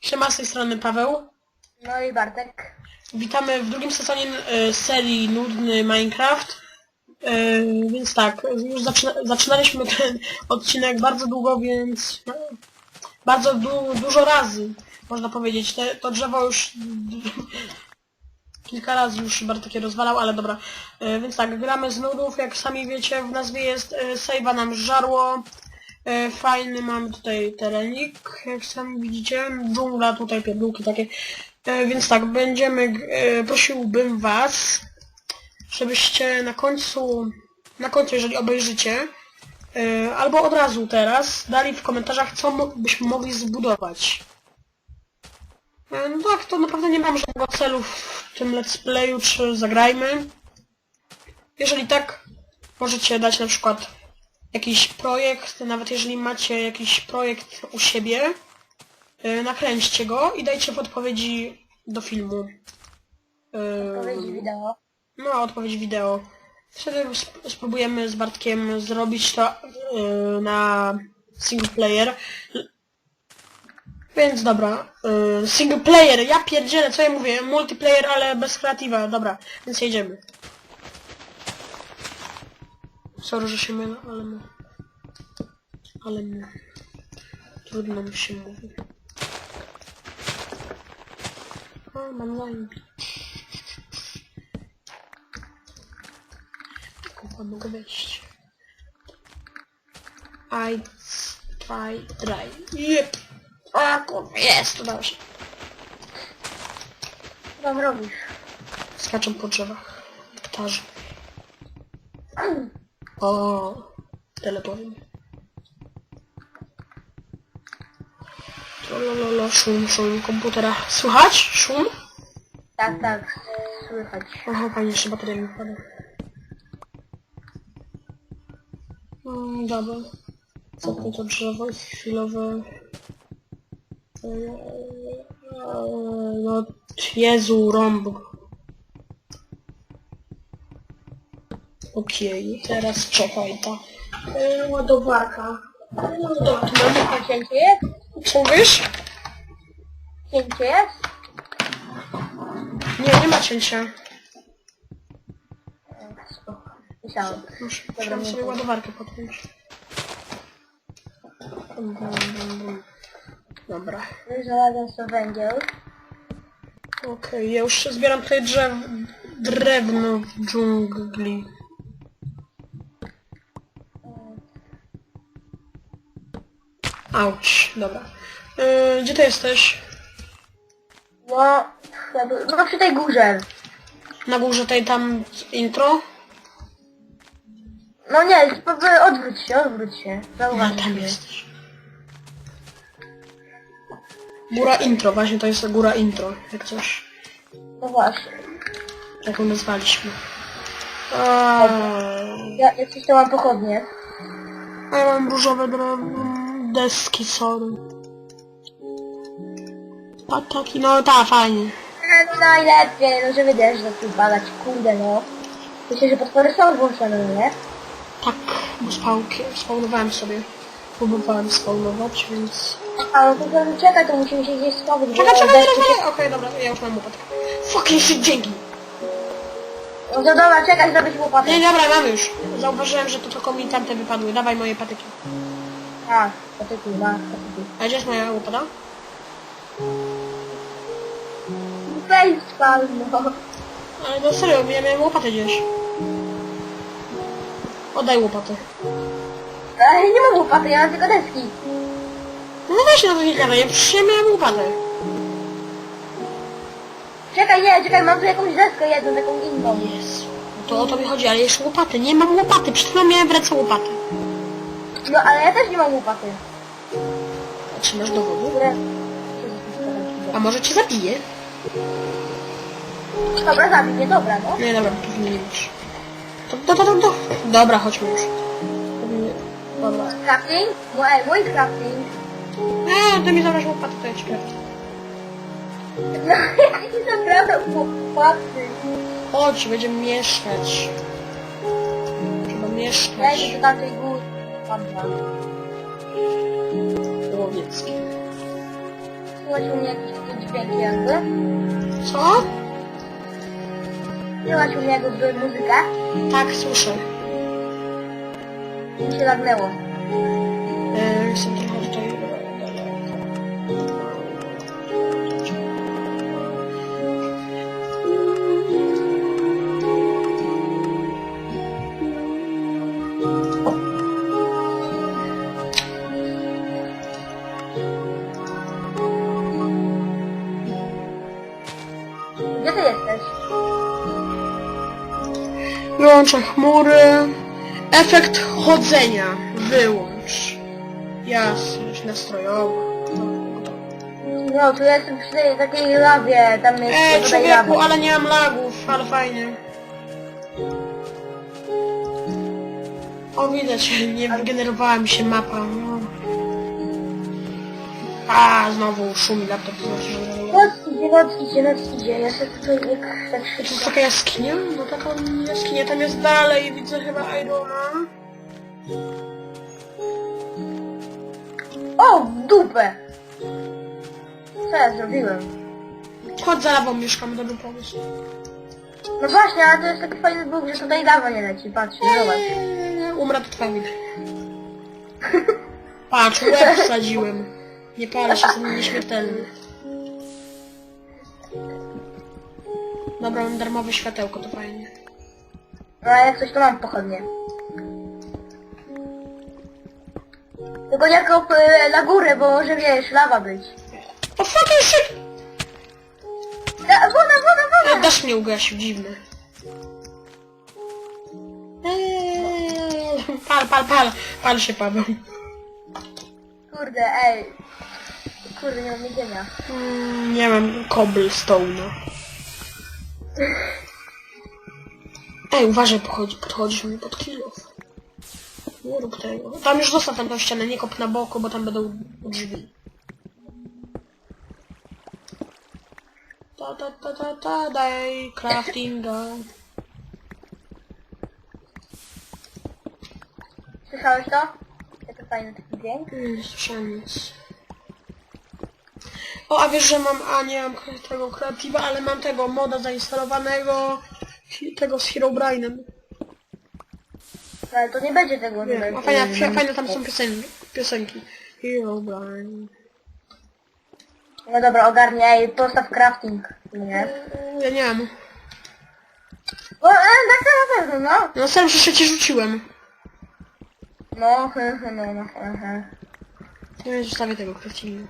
Siema, z tej strony Paweł. No i Bartek. Witamy w drugim sezonie e, serii Nudny Minecraft. E, więc tak, już zaczyna, zaczynaliśmy ten odcinek bardzo długo, więc e, bardzo du, dużo razy, można powiedzieć. Te, to drzewo już kilka razy już Bartek je rozwalał, ale dobra. E, więc tak, gramy z nudów, jak sami wiecie, w nazwie jest e, Save'a nam żarło. E, Fajny mamy tutaj terenik, jak sami widzicie, dżungla, tutaj pierdółki takie. E, Więc tak, będziemy, e, prosiłbym was, żebyście na końcu, na końcu jeżeli obejrzycie, albo od razu teraz, dali w komentarzach, co byśmy mogli zbudować. No tak, to naprawdę nie mam żadnego celu w tym let's playu, czy zagrajmy. Jeżeli tak, możecie dać na przykład jakiś projekt, nawet jeżeli macie jakiś projekt u siebie, yy, nakręćcie go i dajcie podpowiedzi do filmu. Yy, Odpowiedzi wideo. No, odpowiedź wideo. Wtedy sp- spróbujemy z Bartkiem zrobić to yy, na single player. Więc dobra, yy, single player, ja pierdzielę, co ja mówię, multiplayer, ale bez kreatywa, dobra, więc jedziemy. Sorry, że się mylę, ale my... Ale my... Trudno mi się mówi. O, mam zajebić. Kurwa, mogę wejść. I try, try. Jep. A kurwa, jest, udało się. Co tam robisz? Skaczą po drzewach. Ptarzy. O, teleportem. Lololo, szum, szum komputera. Słychać? Szum? Tak, tak. Słychać. Aha, fajnie, jeszcze bateria mi pada. Mm, dobra. Zapnę to drzewo i chwilowe... Eee, No, Jezu, rąb. Okej, teraz czekaj, ta eee, ładowarka. No dobra, tu mamy... A cięcie jest? Co wiesz? Cięcie jest? Nie, nie ma cięcia. E, Spoko. Myślałem. Muszę, Dobra, musiałam nie sobie to. ładowarkę podpiąć. Bum, bum, bum, bum. Dobra. Już znalazłem sobie węgiel. Okej, ja już zbieram tutaj drzew, drewno w dżungli. Auć, dobra. Yy, gdzie ty jesteś? No, no przy tej górze. Na górze tej tam intro? No nie, odwróć się, odwróć się. No, Zauważ tam mnie. jesteś. Góra intro, właśnie to jest góra intro, jak coś. No właśnie. Tak ją nazwaliśmy. A, Ja, jak coś to mam pochodnie. a ja mam różowe drewno, deski, sorry. Pataki, no ta, fajnie. No najlepiej, no żeby zaczął padać, kurde no. Myślę, że potwory są włączone, no nie? Tak, bo spałki, spawnowałem sobie. Próbowałem spawnować, więc... A no to to czekaj, to musimy się gdzieś schować. Czekaj, czekaj, czekaj, czekaj. Okej, dobra, ja już mam łopatkę. Fucking shit, dzięki. No to dobra, czekaj, zrobić łopatę. Nie, dobra, mamy już. Zauważyłem, że to tylko mi tamte wypadły. Dawaj moje patyki. A, patyku, ma, patyku. A gdzie jest moja łopata? Weź spal, no. Ale no serio, ja miałem łopatę gdzieś. Oddaj łopatę. Ja nie mam łopaty, ja mam tylko deski. No weź na to nie gadaj, ja przecież ja miałem łopatę. Czekaj, nie, czekaj, mam tu jakąś deskę jedną, taką inną. Jezu. No to o to mi chodzi, ale jeszcze łopaty. Nie mam łopaty, przed chwilą miałem w ręce łopatę. No, ale ja też nie mam łopaty. A czy masz dowody? A może cię zabiję? Dobra, zabij mnie, dobra, no. Nie, dobra, pewnie nie. To, to, to, to, to. Dobra, chodźmy już. Dobra. Crafting? Bo, ej, mój crafting. Nie, ty mi zabrać łopatę, to ja ci kręcę. No, ja nie zabrałem łopaty. Chodź, będziemy mieszkać. Trzeba mieszkać. idę do tamtej góry. Dobra. Łowieckie. Słychać u mnie jakieś takie dźwięki jakby. Co? Słychać u mnie jakby muzykę. Tak, słyszę. Mi się lagnęło. E, Jestem trochę tutaj Wyłączę chmury. Efekt chodzenia. Wyłącz. Jasność nastrojowa. No, tu jestem przy tej takiej lawie, tam jest Ej, lawa. człowieku, ale nie mam lagów, ale fajnie. O, widać, nie wygenerowała mi się mapa. No. A, znowu szumi laptop, to znaczy, że... Noc idzie, noc idzie. Ja się tutaj jak tak To jest szybko. taka jaskinia? No taka jaskinia tam jest dalej, widzę chyba Irona. O, w dupę! Co ja zrobiłem? Chodź za lawą mieszkam, dobry pomysł. No właśnie, ale to jest taki fajny bóg, że tutaj lawa nie leci, patrz, zobacz. Umrę to wina. Patrz, łeb wsadziłem. Nie palę się, jestem nieśmiertelny. Dobra, mam darmowe światełko, to fajnie. No a jak coś to mam pochodnie. Tylko nie kop y, na górę, bo może wiesz, lawa być. O fucking shit! Da, woda, woda, E, woda! Deszcz mnie ugasił, dziwny. Eee, Pal, pal, pal. Pal się, Paweł. Kurde, ej. Kurde, nie mam jedzenia. Mm, Nie mam cobblestone'a. Ej, uważaj, podchodzi, podchodzisz mi pod kilof. Nie rób tego. Tam już zostaw tam tą ścianę, nie kop na boku, bo tam będą drzwi. Ta ta ta ta ta, daj craftinga. Słyszałeś to? Jaki fajny taki dźwięk. Nie słyszałem nic. O, a wiesz, że mam, a nie mam tego kreatywa, ale mam tego moda zainstalowanego, tego z Herobrine'em. Ale to nie będzie tego. Wiem, a fajne, fajne, fajne tam są piosenki. piosenki. Herobrine. No dobra, ogarnij, ej, postaw crafting. Nie? Eee, Ja nie mam. O, e, tak to na pewno, no. No sam że ci rzuciłem. No, hy, hy, no, no, hy, hy. Nie zostawię tego craftingu.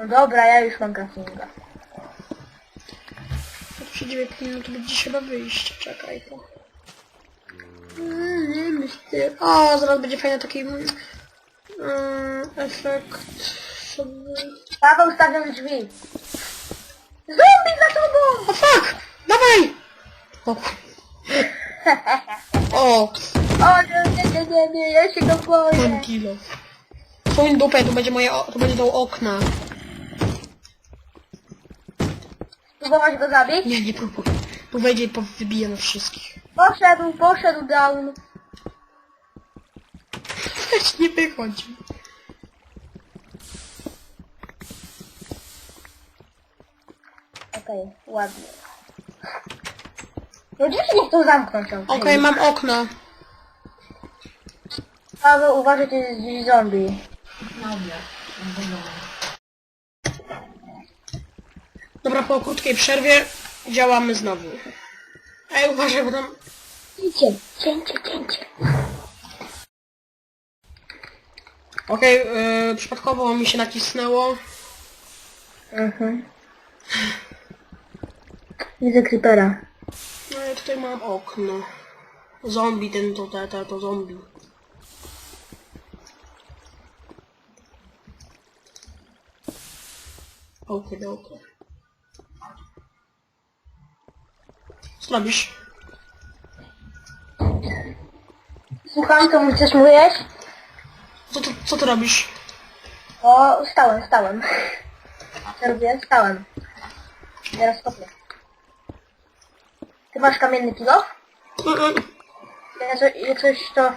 No dobra, ja już mam craftinga. Tu siedzimy 5 minut, to będzie chyba wyjść. Czekaj to. Mm, Nie myślę. O, zaraz będzie fajny taki mm, efekt. sobie- Paweł, stawiam drzwi. Zombie za tobą! O fuck! Dawaj! O, o O nie, nie, nie, nie, nie, ja się go mam boję. kilo. Twoją dupę, tu będzie moje, o- tu będą okna. Próbować go zabić? Nie, nie próbuj. Tu wejdzie i wybije na wszystkich. Poszedł, poszedł down. Weź, nie wychodzi. Okej, ładnie. No się nie chcą zamknąć. Okej, mam okno. Paweł, uważaj, to jest gdzieś zombie. Dobra, po krótkiej przerwie działamy znowu. Ej, uważaj, bo tam... Cięcie, cięcie, cięcie. Okej, yy, przypadkowo mi się nacisnęło. Mhm. Widzę creepera. No ja tutaj mam okno. Zombie ten to, to, to, to zombie. Okej, okej. Co robisz? Słucham, co mu chcesz mówić? Co ty, co ty robisz? O, stałem, stałem. Co robię? Stałem. Teraz kopię. Ty masz kamienny kilo? Ja, co, ja coś to...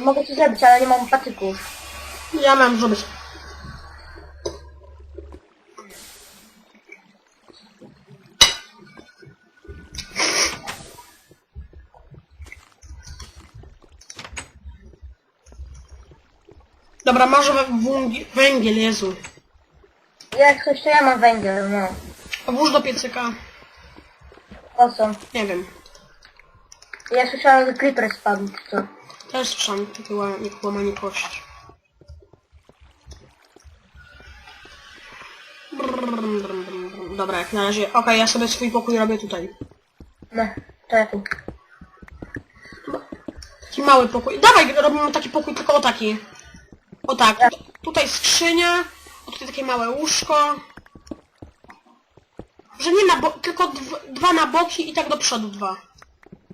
Mogę ci zrobić, ale nie mam patyków. Ja mam zrobić. Dobra, masz we- węgiel, węgiel, Jezu. Jak coś to ja mam węgiel, no. Włóż do piecyka. Po co? Nie wiem. Ja słyszałem, że creeper spadł, czy co? Też słyszałem takie ła- łamanie kości. Dobra, jak na razie. Okej, ja sobie swój pokój robię tutaj. No, to ja tu. Taki mały pokój. Dawaj, robimy taki pokój, tylko o taki. O tak. Tu- Tutaj skrzynia, tutaj takie małe łóżko. Że nie na bo tylko dw dwa na boki i tak do przodu dwa.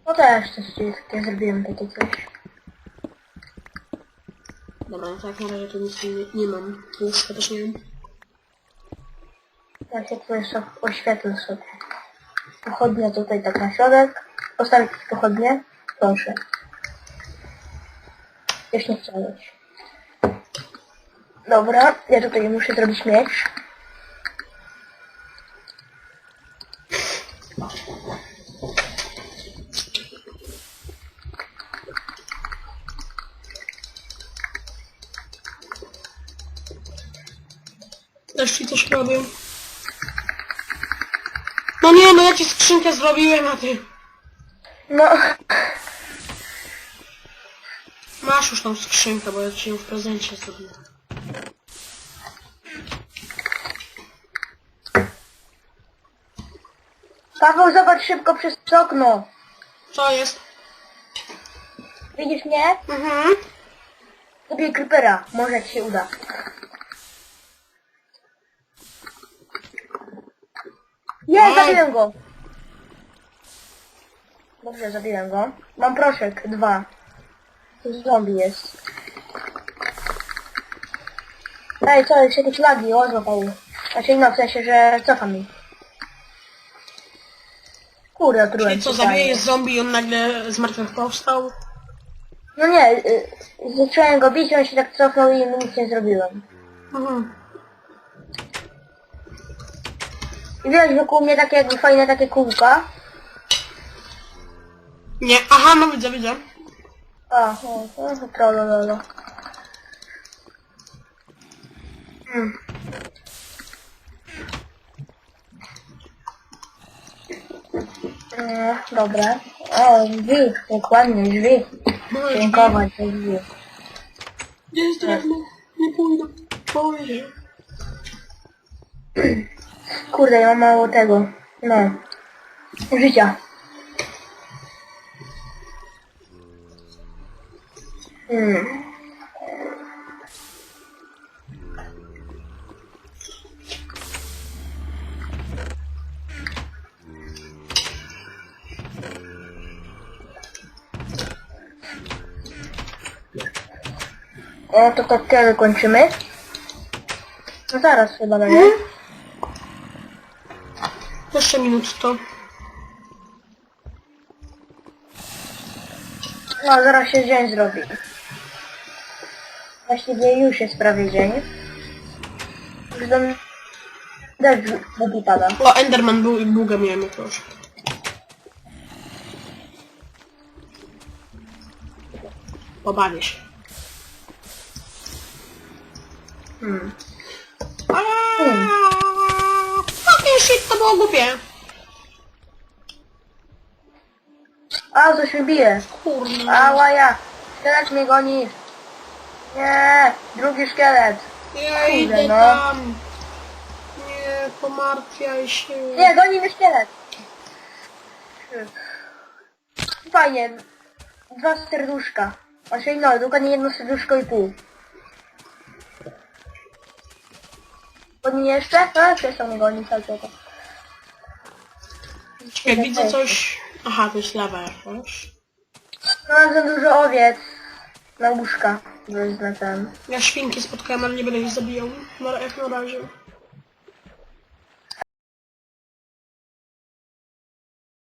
No też coś takie zrobiłem takie coś. Dobra, no to jak na razie tu nic nie, nie mam. Łóżka też nie mam. Ja się tu jeszcze oświetlę sobie. Pochodnie tutaj tak na środek. Postawić pochodnie. Proszę. Już nie chciałeś. Dobra, ja tutaj muszę zrobić miecz. Też ci coś robię. No nie, no ja ci skrzynkę zrobiłem, a ty... No, Masz już tą skrzynkę, bo ja ci ją w prezencie zrobiłem. Paweł, zobacz szybko przez okno. Co jest? Widzisz mnie? Mhm. Lubię creepera. Może ci się uda. Nie, Ej. zabiłem go. Dobrze, zabiłem go. Mam proszek, dwa. To zombie jest. Ej, co, jest jakieś lagi, o złapał. Znaczy no, w sensie, że cofa mi. Kurde, otrułem Czyli co, się zabijesz zombie i on nagle z martwych powstał? No nie, y, zacząłem go bić, on się tak cofnął i mu nic nie zrobiłem. Mhm. I widać wokół mnie takie jakby fajne takie kółka. Nie, aha, no widzę, widzę. A, o, to. Hmm. No, dobra. O, drzwi, dokładnie, drzwi. Dziękować za drzwi. Gdzie jest drewno? Nie pójdę. Się. Kurde, ja mam mało tego. No. Życia. Hmm. O, to tak kiedy kończymy? No zaraz chyba będzie. Jeszcze minut to. No, zaraz się dzień zrobi. Właściwie już jest prawie dzień. Już do mnie deszcz głupi pada. O, Enderman był i buga miałem jakoś. Pobawię się. Hmm. Aaaa! Fucking shit, to było głupie. A, coś mi bije. Kurna. Ała ja. Szkielet mnie goni. Nie, drugi szkielet. Ja Kurde, idę no. tam. Nie, pomartwiaj się. Nie, goni mnie szkielet. Fajnie. Dwa serduszka. Znaczy no, dokładnie jedno serduszko i pół. Goni jeszcze? A, przestał mnie gonić, ale to. Czekaj, widzę coś. Aha, to jest lawa jakaś. No, mam za dużo owiec. Na łóżka. Wezmę ten. Ja świnki spotkałem, ale nie będę ich zabijał. Na, jak na razie.